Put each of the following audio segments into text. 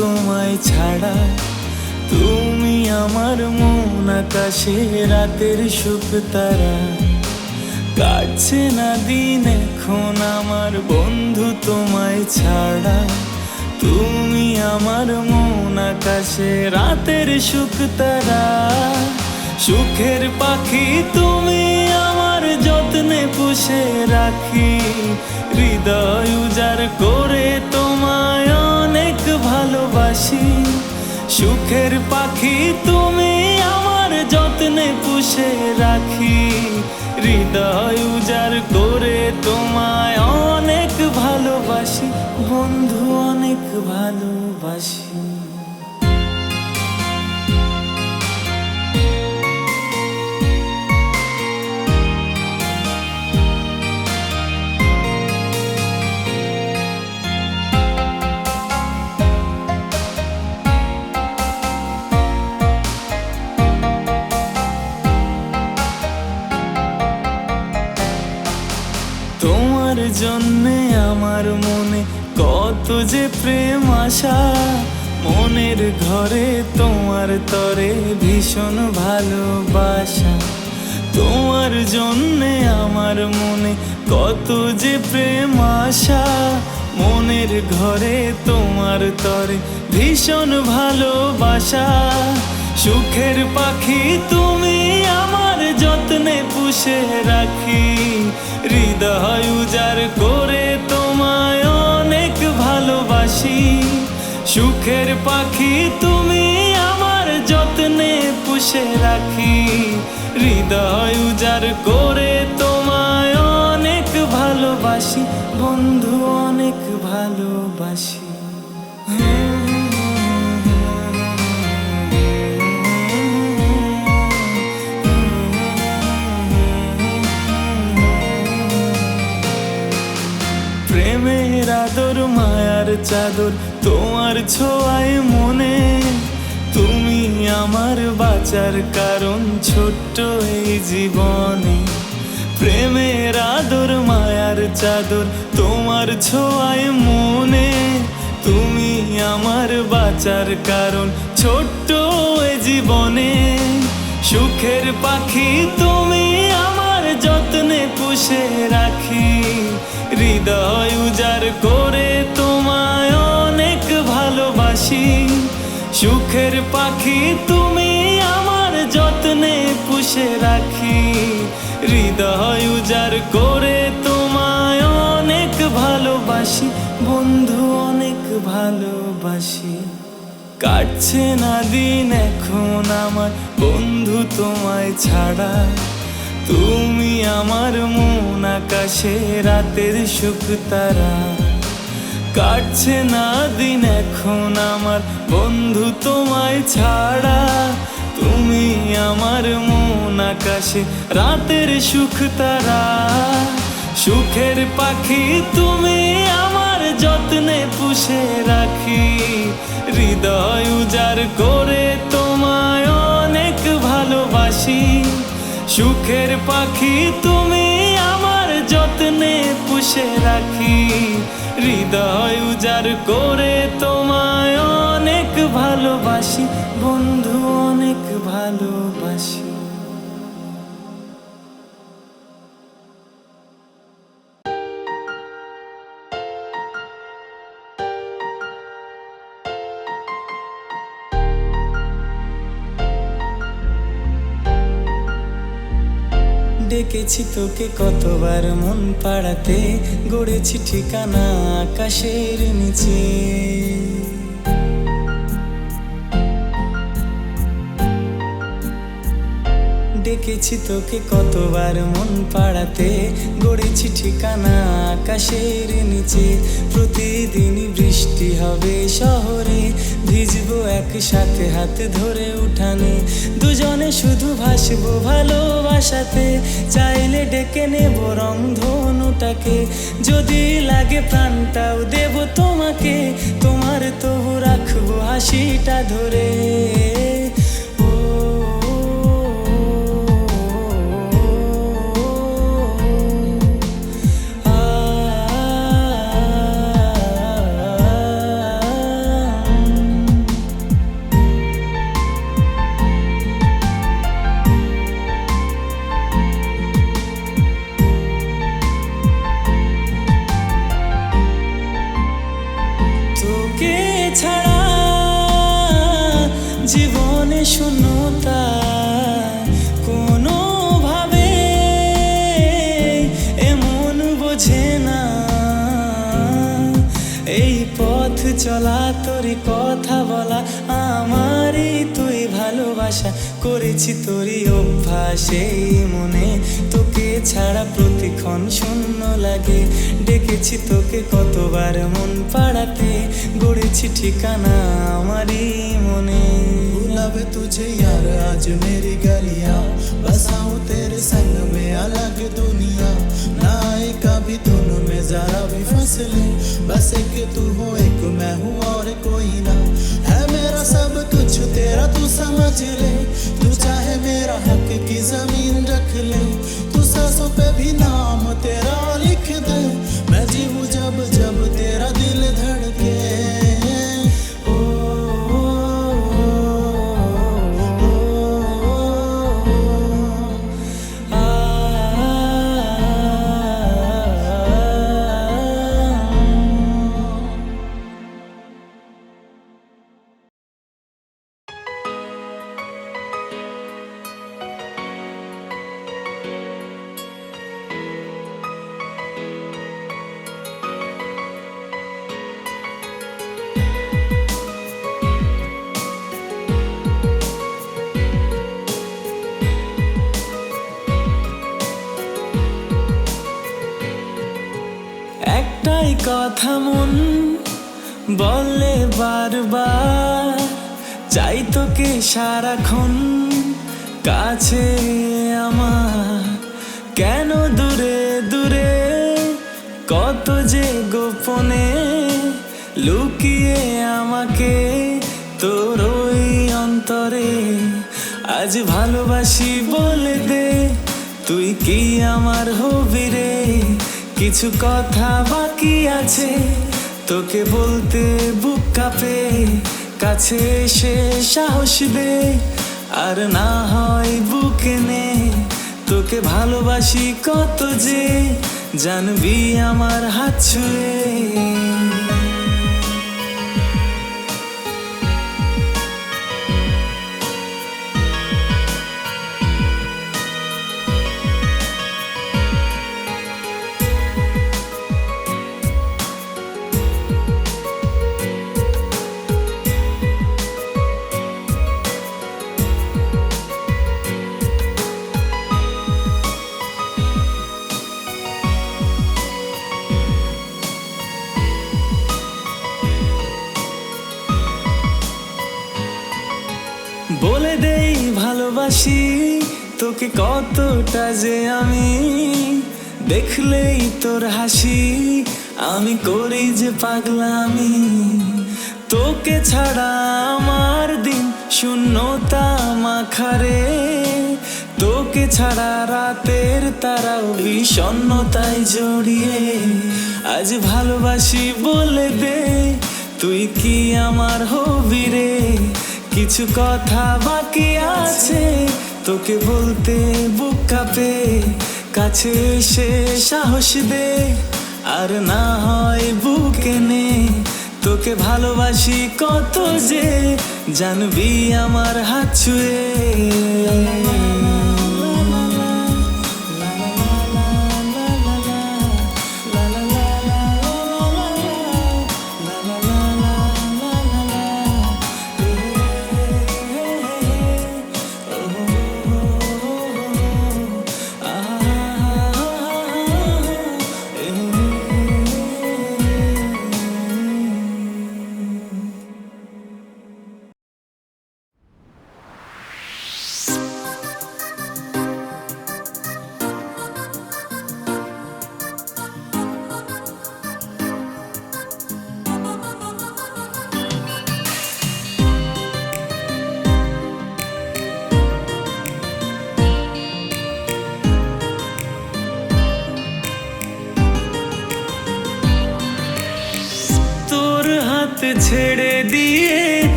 তোমায় ছাড়া। তুমি আমার মন আকাশে রাতের সুখ তারা। কাটছে না দিন এখন আমার বন্ধু তোমায় ছাড়া। তুমি আমার মন আকাশে রাতের সুখ তারা। সুখের পাখি তুমি যত্নে পুষে রাখি। হৃদয় উজাড় করে তোমায় অনেক ভালোবাসি। সুখের পাখি তুমি আমার যত্নে পুষে রাখি। হৃদয় উজাড় করে তোমায় অনেক ভালোবাসি। বন্ধু অনেক ভালোবাসি। তোমার জন্যে আমার মনে কত যে প্রেম আশা। মনের ঘরে তোমার তরে ভীষণ ভালোবাসা। তোমার জন্যে আমার মনে কত যে প্রেম আশা। মনের ঘরে তোমার তরে ভীষণ ভালোবাসা। সুখের পাখি তুমি আমার যত্নে পুষে রাখি। হৃদয় উজাড় করে তোমায় অনেক ভালোবাসি। সুখের পাখি তুমি আমার যত্নে পুষে রাখি। হৃদয় উজাড় করে তোমায় অনেক ভালোবাসি, বন্ধু অনেক ভালোবাসি। প্রেমের চাদর তোমার ছোঁয়ায় মনে। তুমি আমার বাঁচার কারণ ছোট্ট এই জীবনে। প্রেমের আদর, মায়ার চাদর তোমার ছোঁয়ায় মনে। তুমি আমার বাঁচার কারণ ছোট্ট এ জীবনে। সুখের পাখি তুমি আমার যত্নে পুষে রাখি। হৃদয় উজাড় করে তোমায় অনেক ভালোবাসি। সুখের পাখি তুমি আমার যত্নে পুষে রাখি। হৃদয় উজাড় করে তোমায় অনেক ভালোবাসি। বন্ধু, অনেক ভালোবাসি। কাটছে না দিন এখন আমার বন্ধু তোমায় ছাড়া। তুমি আমার মন আকাশে রাতের সুখ তারা। কাটছে না দিন এখন আমার বন্ধু তোমায় ছাড়া। তুমি আমার মন আকাশে রাতের সুখ তারা। সুখের পাখি তুমি আমার যত্নে পুষে রাখি। হৃদয় উজাড় করে তোমায় সুখের পাখি তুমি আমার যত্নে পুষে রাখি। হৃদয় উজাড় করে তোমায় অনেক ভালোবাসি, বন্ধু অনেক ভালোবাসি। ডেকেছি তোকে কতবার মন পাড়াতে গড়েছি ঠিকানা আকাশের নিচে। ডেকেছি তোকে কতবার মন পাড়াতে। গড়েছি ঠিকানা আকাশের নিচে। প্রতিদিনই বৃষ্টি হবে শহরে। ভিজবো একসাথে হাত ধরে উঠানে। দুজনে শুধু ভাসবো ভালোবাসাতে। চাইলে ডেকে নেব রং ধনুটাকে। যদি লাগে প্রাণটাও দেব তোমাকে। তোমার তবু রাখব হাসিটা ধরে। চলা তোরই কথা বলা আমারই তুই ভালোবাসা করেছি তোরই অভ্যাস এই মনে তোকে ছাড়া প্রতিক্ষণ শূন্য লাগে ডেকেছি তোকে কতবার মন পাড়াতে গড়েছি ঠিকানা আমারই মনে लब तुझे यार आज मेरी गलियां बसाऊं तेरे संग में अलग दुनिया ना आए कभी दोनों में जरा भी फसले बस एक तू हो, एक मैं हूँ और कोई ना। है मेरा सब कुछ, तेरा तू समझ ले। तू चाहे मेरा हक की ज़मीन रख ले। तू सासों पे भी नाम কথা মন বললে বারবার। চাই তোকে সারাক্ষণ কাছে আমার। কেন দূরে দূরে কত যে গোপনে লুকিয়ে আমাকে তোর ওই অন্তরে। আজ ভালোবাসি বলে দে, তুই কি আমার হবি রে? কিছু কথা বাকি আছে। তোকে বলতে বুক কাপে, কাছে এসে সাহস দে। আর না হয় বুকে নে তোকে ভালোবাসি কত যে। জানবি আমার হাত ছুঁয়ে। কতটা যে আমি দেখলেই তোর হাসি। আমি করি যে পাগলামি। তোকে ছাড়া আমার দিন শূন্যতা মাখারে। তোকে ছাড়া রাতের তারাও বিষণ্ণতায় জড়িয়ে। আজ ভালোবাসি বলে দে, তুই কি আমার হবি রে? কিছু কথা বাকি আছে। তোকে বলতে বুক কাঁপে, কাছে এসে সাহস দে। আর না হয় বুকে নে তোকে ভালোবাসি কত যে, জানবি আমার হাত ছুঁয়ে।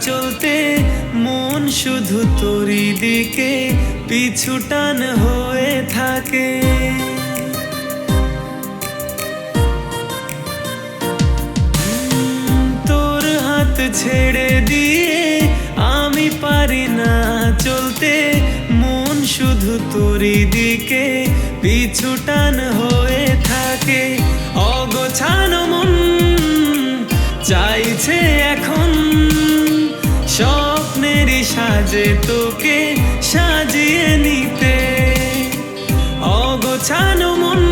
চলতে মন শুধু তোরই দিকে পিছু টান হয়ে থাকে। তোর হাত ছেড়ে দিয়ে আমি পারি না চলতে, মন শুধু তোরই দিকে পিছু টান হয়ে থাকে। অগোছানো মন চাইছে স্বপ্নেরই সাজে তোকে, সাজিয়ে নিতে। অগোছানো মন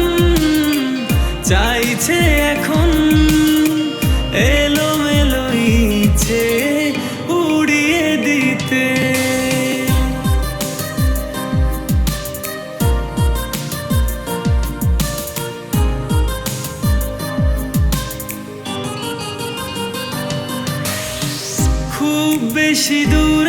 চাইছে এখন। এলোমেলো ইচ্ছে উড়িয়ে দিতে। খুব বেশি দূরে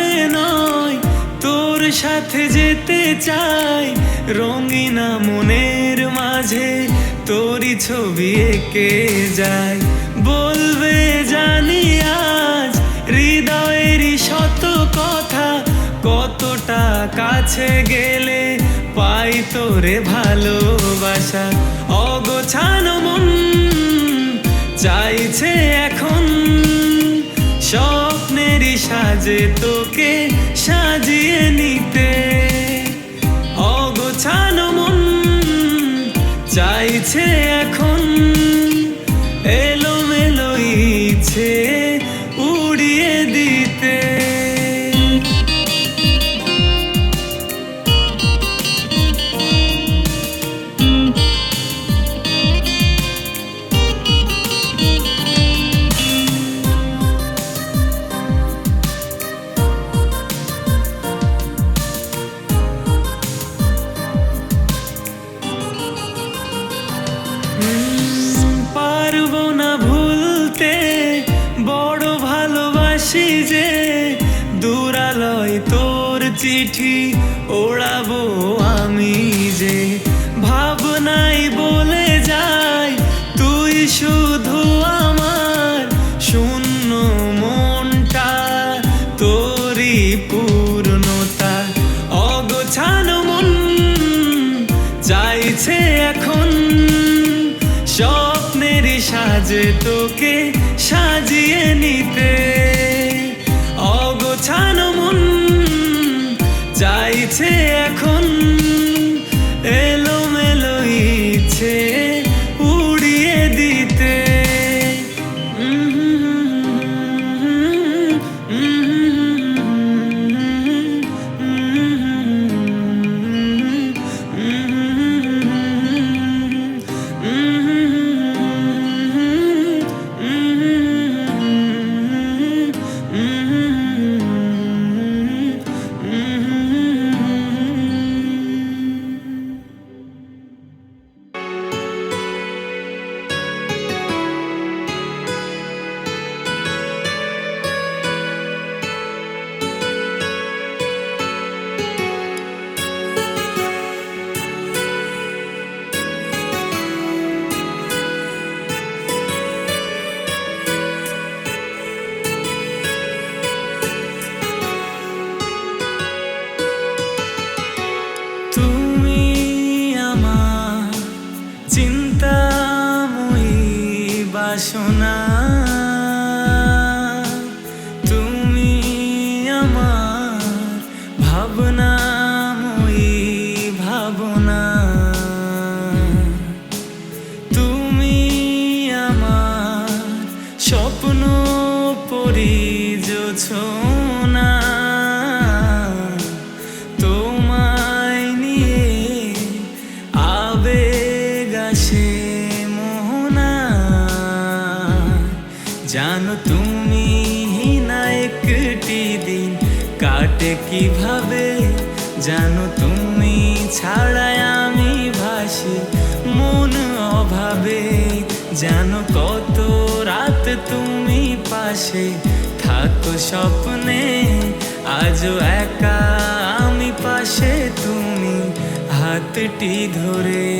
যেতে চাই রঙিনা মনের মাঝে। তোরই ছবি এঁকে যায়। বলবে, জানি আজ হৃদয়েরই শত কথা। কতটা কাছে গেলে পাই তোরে ভালোবাসা। অগোছানো মন চাইছে এখন। স্বপ্নেরই সাজে তোকে সাজিয়ে নিতে। অগোছানো মন চাইছে এখন। এলোমেলো তোকে ভাবনাময়ী কীভাবে জানো তুমি ছাড়াই আমি ভাসি? মন অভাবে জানো কত রাত তুমি পাশে? থাকো স্বপ্নে, আজও একা আমি পাশে তুমি। হাতটি ধরে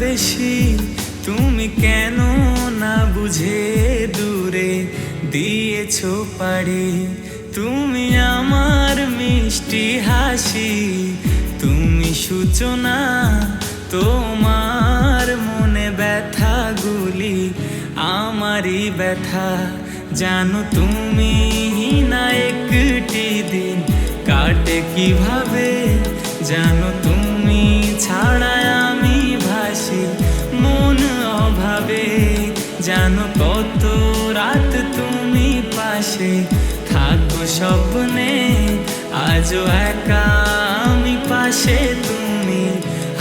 বেশি, তুমি কেন না বুঝে দূরে দিয়েছ পারি তুমি আমার মিষ্টি হাসি, তুমি সূচনা, তোমার মনে ব্যথাগুলি, আমারই ব্যথা। জানো তুমি না একটি দিন কাটে কীভাবে? জানো তুমি ছাড়া জানো কত রাত তুমি পাশে। থাকো স্বপ্নে আজও একা আমি পাশে তুমি।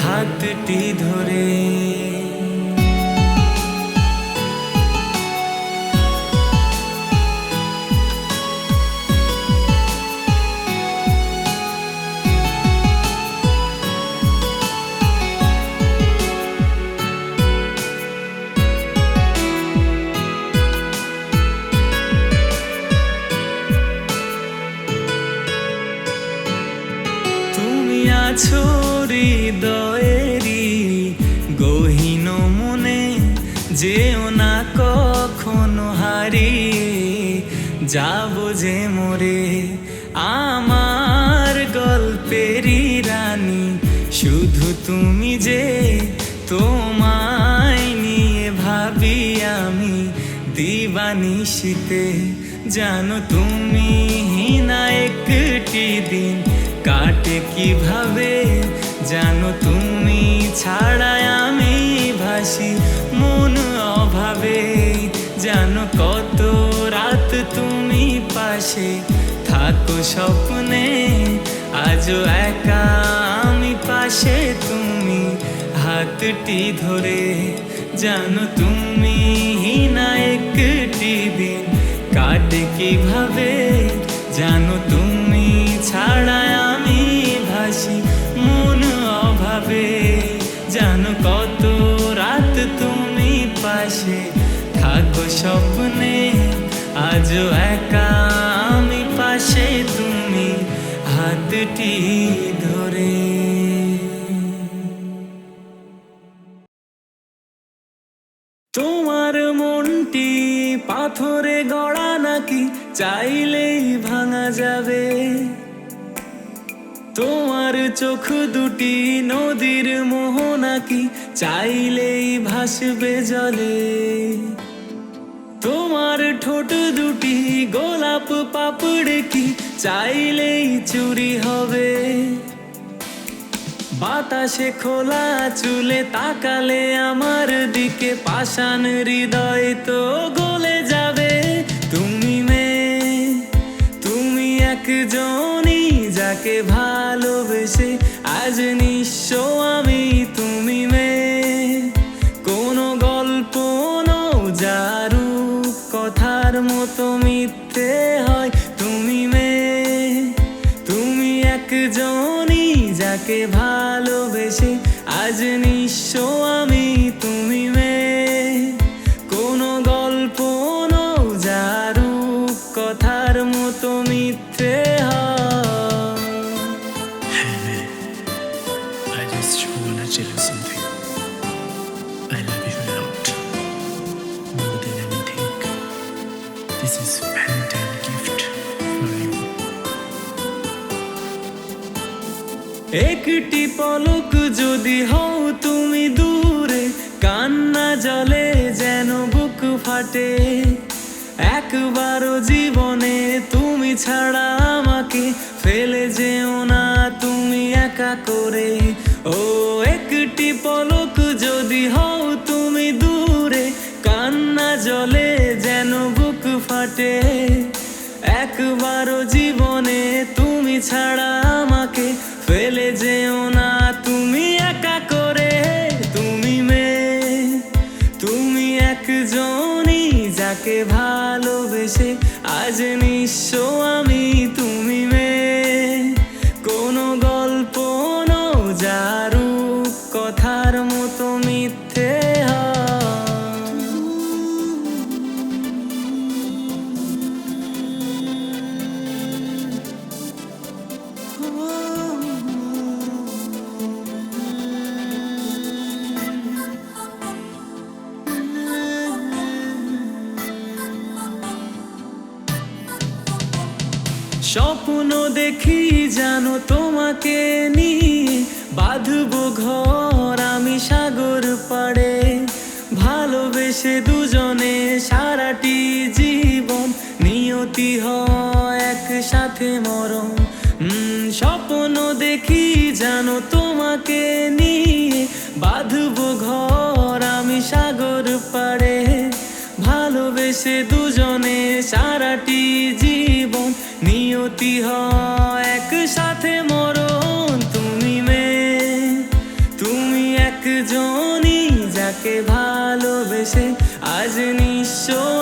হাতটি ধরে দিবানিশিতে জানো তুমি না একটি দিন কাটে কীভাবে? জানো তুমি ছাড়াই আমি ভাসি মন অভাবে। জানো কত রাত তুমি পাশে থাকো স্বপ্নে, আজও একা আমি পাশে তুমি। হাতটি ধরে জানো তুমি না একটি দিন কাটে কীভাবে জানো তুমি ছাড়া আমি ভাসি মন অভাবে জানো কত রাত তুমি পাশে থাকো স্বপ্নে আজও একা আমি পাশে তুমি হাতটি চাইলেই ভাঙা যাবে। তোমার চোখ দুটি নদীর মোহ নাকি? চাইলেই ভাসবে জলে। তোমার ঠোঁট দুটি গোলাপ পাপড় কি? চাইলেই চুরি হবে। বাতাসে খোলা চুলে তাকালে আমার দিকে পাষাণ হৃদয় তো গলে যাবে। একজনই যাকে ভালোবেসে, আজ নিঃস্ব আমি তুমি মে কোনো গল্প নও যারু কথার মতো মিথ্যে হয় তুমি মে তুমি একজনই যাকে ভালোবেসে, আজ নিঃস্ব আমি তুমি মেয়ে। পলক যদি হও তুমি দূরে, কান্না জলে যেন বুক ফাটে। একবারও জীবনে তুমি ছাড়া আমাকে ফেলে যেও না, তুমি একা করে। ও, একটি পলক যদি হও তুমি দূরে, কান্না জলে যেন বুক ফাটে। একবারও জীবনে তুমি ছাড়া আমাকে ফেলে যেও স্বপ্ন দেখি জানো তোমাকে নিয়ে। বাঁধবো ঘর আমি সাগর পাড়ে। ভালোবেসে দুজনে সারাটি জীবন। নিয়তি হয় একসাথে মরণ। উম, স্বপ্ন দেখি জানো তোমাকে নিয়ে। বাঁধবো ঘর আমি সাগর পাড়ে। ভালোবেসে দুজনে সারাটি নিয়তি হয় একসাথে মরণ তুমি মে। তুমি একজনই যাকে ভালোবেসে আজ নিঃস্ব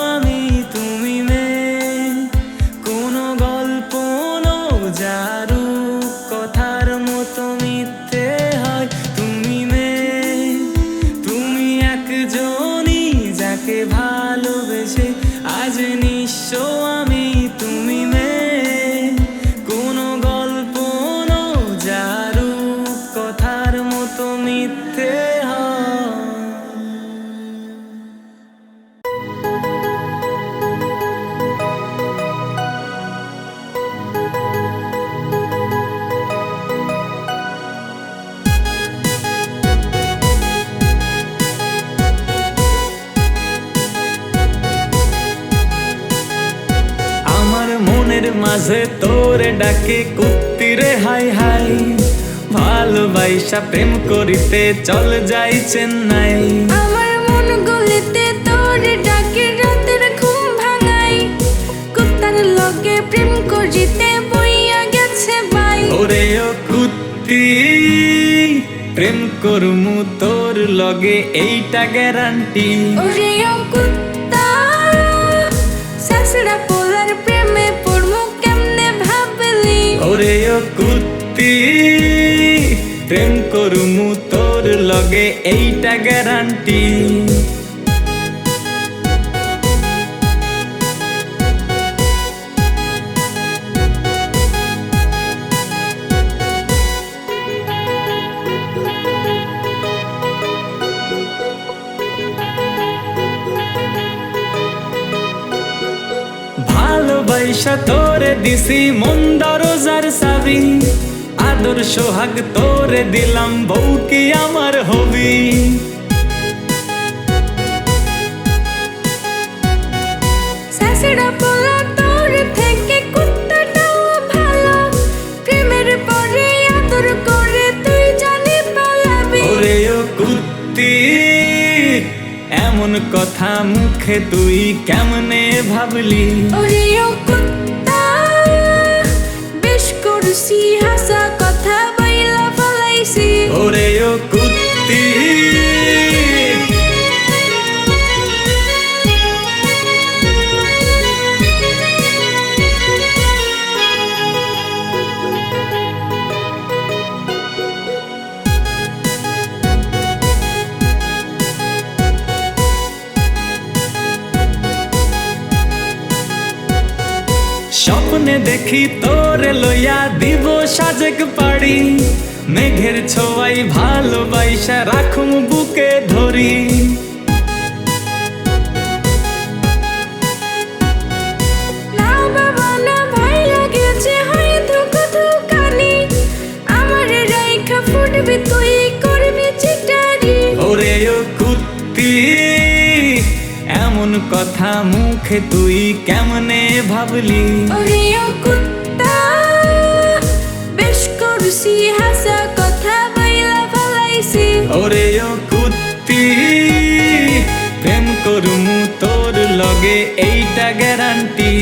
হাই ভালোবাসা প্রেম করিতে চল যাই চেন্নাই। আমার মন গলিতে তোর ডাকে রাতের ঘুম ভাঙাই। কুত্তার লগে প্রেম করিতে বইয়া গেছে বাই। ওরে ও কুত্তি প্রেম করমু তোর লগে এইটা গ্যারান্টি। ওরে ও কুত্তা শাশুড়া পোলার প্রেমে পড়মু কেমনে ভাবলি? ওরে ও কুত্তি প্রেম করমু তোর লগে এইটা গ্যারান্টি ভালোবাসা তোরে দিছি মন্দার যার সাবি আদর সোহাগ তোরে দিলাম বউ কি আমার হবি? এমন কথা মুখে তুই কেমনে ভাবলি? ওরে ও কুত্তা বেশ করছি হাসা ওরে ও কুত্তি। দেখি তোরে লইয়া দিব সাজেক পাড়ি। মেঘের ছোঁয়াই ভালোবাসা রাখুম বুকে ধরি। এমন কথা মুখে তুই কেমনে ভাবলি? ওরে ও কুত্তা বেশ করছি ওরে ও কুত্তি প্রেম করমু তোর লগে এইটা গ্যারান্টি